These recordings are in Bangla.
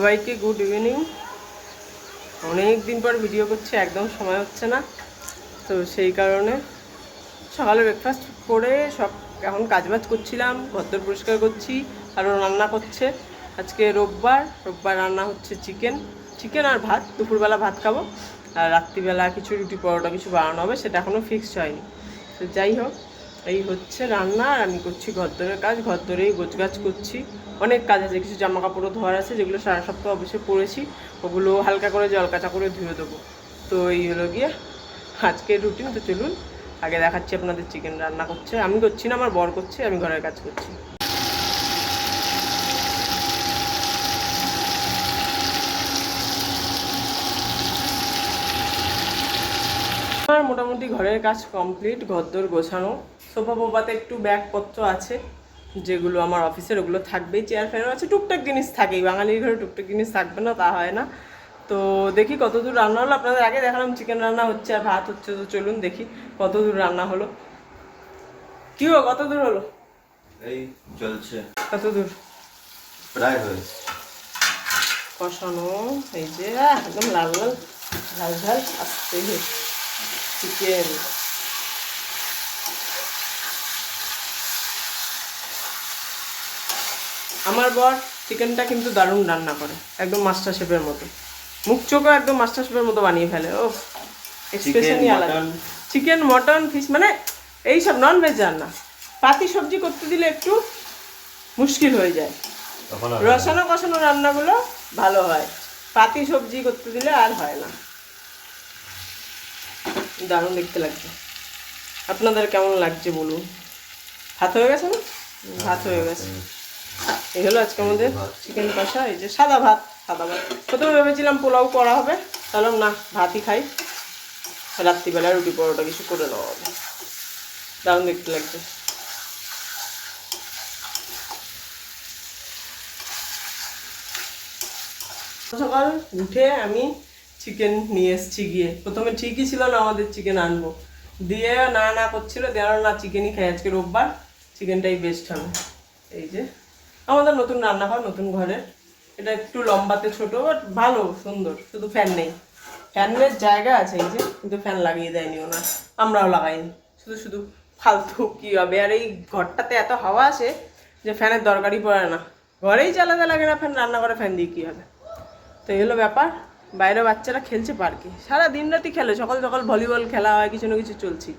সবাইকে গুড ইভিনিং অনেক দিন পর ভিডিও করছি, একদম সময় হচ্ছে না। তো সেই কারণে সকালে ব্রেকফাস্ট করে সব এখন কাজবাজ করছিলাম ঘরদোর পরিষ্কার করছি আরও রান্না করছে। আজকে রোববার রোববার রান্না হচ্ছে চিকেন চিকেন আর ভাত, দুপুরবেলা ভাত খাব। আর রাত্রিবেলা কিছু রুটি পরোটা কিছু বানানো হবে, সেটা এখনও ফিক্সড হয়নি। তো যাই হোক এই হচ্ছে রান্না, আর আমি করছি ঘর ঘরদোরের কাজ। ঘর ঘরদোরেই গোছগাছ করছি। অনেক কাজ আছে, কিছু জামা কাপড়ও ধোয়ার আছে, যেগুলো সারা সপ্তাহ অবশ্যই পরেছি। ওগুলো হালকা করে জল কাঁচা করে ধুয়ে দেবো। তো এই হলো গিয়ে আজকের রুটিন তো চলুন, আগে দেখাচ্ছি আপনাদের চিকেন রান্না করছে। আমি করছি না, আমার বর করছে, আমি ঘরের কাজ করছি আমার মোটামুটি ঘরের কাজ কমপ্লিট ঘরদোর গোছানো। সোফা ফোফাতে একটু ব্যাগপত্র আছে যেগুলো আমার অফিসের ওগুলো থাকবেই। চেয়ার ফেয়ারও আছে টুকটাক জিনিস থাকেই। বাঙালির ঘরে টুকটাক জিনিস থাকবে না তা হয় না। তো দেখি কত দূর রান্না হলো। আপনাদের আগে দেখালাম চিকেন রান্না হচ্ছে আর ভাত হচ্ছে তো চলুন দেখি কত দূর রান্না হলো। কি হলো কত দূর হলো? এই চলছে। কত দূর প্রায় হয়েছে। কষানো এই যে একদম লাল লাল ঝাল ঝাল আসতে। চিকেন আমার বর চিকেনটা কিন্তু দারুণ রান্না করে একদম মাস্টার শেফের মতো। মুখ চোখও একদম মাস্টার শেফের মতো বানিয়ে ফেলে ও এক্সপ্রেশনই আলাদা। মটন। চিকেন মটন ফিশ মানে এই সব নন ভেজ রান্না পাতি সবজি করতে দিলে একটু মুশকিল হয়ে যায়। রসানো কষানো রান্নাগুলো ভালো হয়। পাতি সবজি করতে দিলে আর হয় না। দারুণ দেখতে লাগছে। আপনাদের কেমন লাগছে বলুন? ভাত হয়ে গেছে না? ভাত হয়ে গেছে। এই হলো আজকে আমাদের চিকেন কষা, এই যে সাদা ভাত সাদা ভাত। প্রথমে ভেবেছিলাম পোলাও করা হবে। তাহলে না, ভাতই খাই। রাত্রিবেলা রুটি পরোটা কিছু করে নেওয়া হবে। দারুণ দেখতে লাগছে। সকাল উঠে আমি চিকেন নিয়ে এসেছি গিয়ে। প্রথমে ঠিকই ছিল না, আমাদের চিকেন আনব। দিয়ে না না করছিল দেওয়ার না চিকেনই খাই। আজকে রোববার চিকেনটাই বেস্ট হবে। এই যে, আমাদের নতুন রান্নাঘর, নতুন ঘরের। এটা একটু লম্বাতে ছোট বাট ভালো, সুন্দর। শুধু ফ্যান নেই। ফ্যানের জায়গা আছে এই যে, কিন্তু ফ্যান লাগিয়ে দেয়নি ওনার। আমরাও লাগাইনি। শুধু শুধু ফালতু কী হবে? আর এই ঘরটাতে এত হাওয়া আসে যে ফ্যানের দরকারই পড়ে না। ঘরেই চালাতে লাগে না ফ্যান রান্নাঘরে ফ্যান দিয়ে কী হবে? তো এই হলো ব্যাপার। বাইরে বাচ্চারা খেলছে পার্কে সারা দিন রাতি খেলে, সকাল সকাল ভলিবল খেলা হয়, কিছু না কিছু চলছি।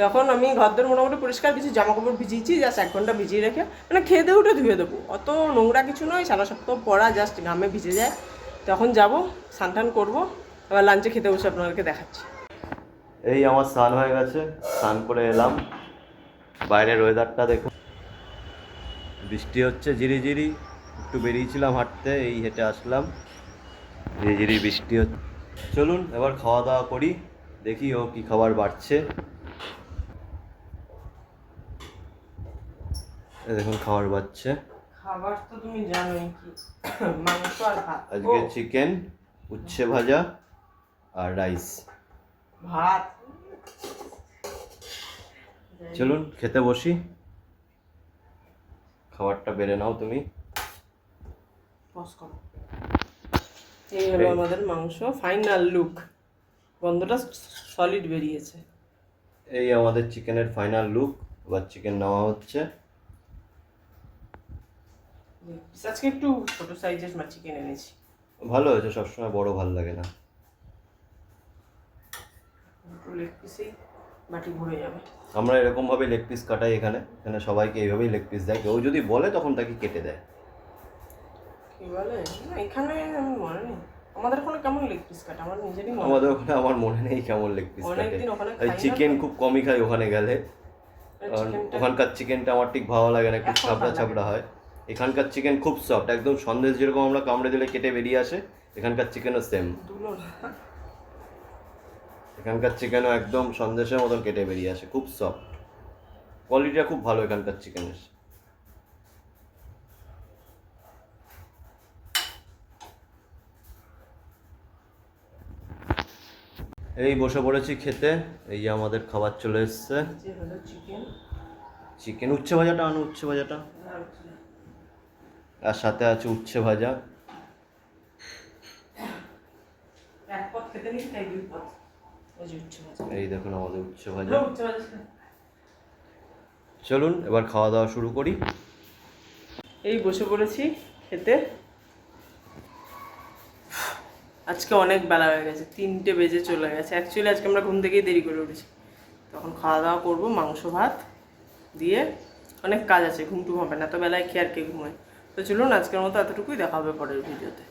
তখন আমি ঘরদোর মোটামুটি পরিষ্কার কিছু জামা কাপড় ভিজিয়েছি জাস্ট এক ঘণ্টা ভিজিয়ে রেখে মানে খেয়ে দিয়ে উঠে ধুয়ে দেবো। অত নোংরা কিছু নয়, সারা সপ্তাহ পড়া জাস্ট ঘামে ভিজে যায়। তখন যাব স্নান করব, আবার লাঞ্চে খেতে বসে আপনাদেরকে দেখাচ্ছি। এই আমার স্নান হয়ে গেছে, স্নান করে এলাম। বাইরের ওয়েদারটা দেখুন। বৃষ্টি হচ্ছে ঝিরি ঝিরি একটু বেরিয়েছিলাম হাঁটতে, এই হেঁটে আসলাম। ঝিরি বৃষ্টি হচ্ছে। চলুন এবার খাওয়া দাওয়া করি দেখি ও কি খাবার বাড়ছে। দেখুন খাবার বাড়ছে। খাবার তো তুমি জানোই কি মাংস আর ভাত। আজকে চিকেন উচ্ছে ভাজা আর রাইস। ভাত। চলুন খেতে বসি। খাবারটা বেড়ে নাও তুমি। পজ করো। এই হলো। আমাদের মাংস। ফাইনাল লুক গন্ধটা সলিড বেরিয়েছে। এই আমাদের চিকেনের ফাইনাল লুক এবার চিকেন নেওয়া হচ্ছে। আজকে একটু ছোট সাইজের মা চিকেন এনেছি। ভালো হয়েছে সবসময় বড় ভালো লাগে না। লেগ পিসেই বাটি ভরে যাবে। আমরা এরকমভাবে লেগ পিস কাটাই এখানে। এখানে সবাইকে এইভাবেই লেগ পিস দেয়। কেউ যদি বলে তখন তাকে কেটে দেয়। কি বলে না এখানে আমি মনে নেই। আমাদের ওখানে কেমন লেগ পিস কাটা? আমার নিজেরই মনে আমাদের ওখানে আমার মনে নেই কেমন লেগ পিস কাটে। চিকেন খুব কমই খাই ওখানে গেলে। ওখানকার চিকেনটা আমার ঠিক ভালো লাগে না একটু ছাবড়া ছাবড়া হয়। এখানকার চিকেন খুব সফট একদম সন্দেশ যেরকম আমরা কামড়ে দিলে কেটে বেরিয়ে আসে এখানকার চিকেনও সেম এখানকার চিকেনও একদম সন্দেশের মতন কেটে বেরিয়ে আসে খুব সফট কোয়ালিটিটা খুব ভালো এখানকার চিকেনের। এই বসে পড়েছি খেতে। এই যে আমাদের খাবার চলে এসছে। চিকেন উচ্ছে ভাজাটা আনো উচ্ছে ভাজাটা। আর সাথে আছে উচ্ছে ভাজা। এই দেখুন আমাদের হ্যাঁ, উচ্ছে ভাজা। চলুন এবার খাওয়া দাওয়া শুরু করি। এই বসে পড়েছি খেতে। আজকে অনেক বেলা হয়ে গেছে, তিনটে বেজে চলে গেছে। অ্যাকচুয়ালি আজকে আমরা ঘুম থেকেই দেরি করে উঠেছি। তখন খাওয়া দাওয়া করব, মাংস, ভাত দিয়ে অনেক কাজ আছে, ঘুম টুম হবে না, তো বেলায় খেয়ে আর কে ঘুমায়? তো চলুন আজকের মতো এতটুকুই, দেখা হবে পরের ভিডিওতে।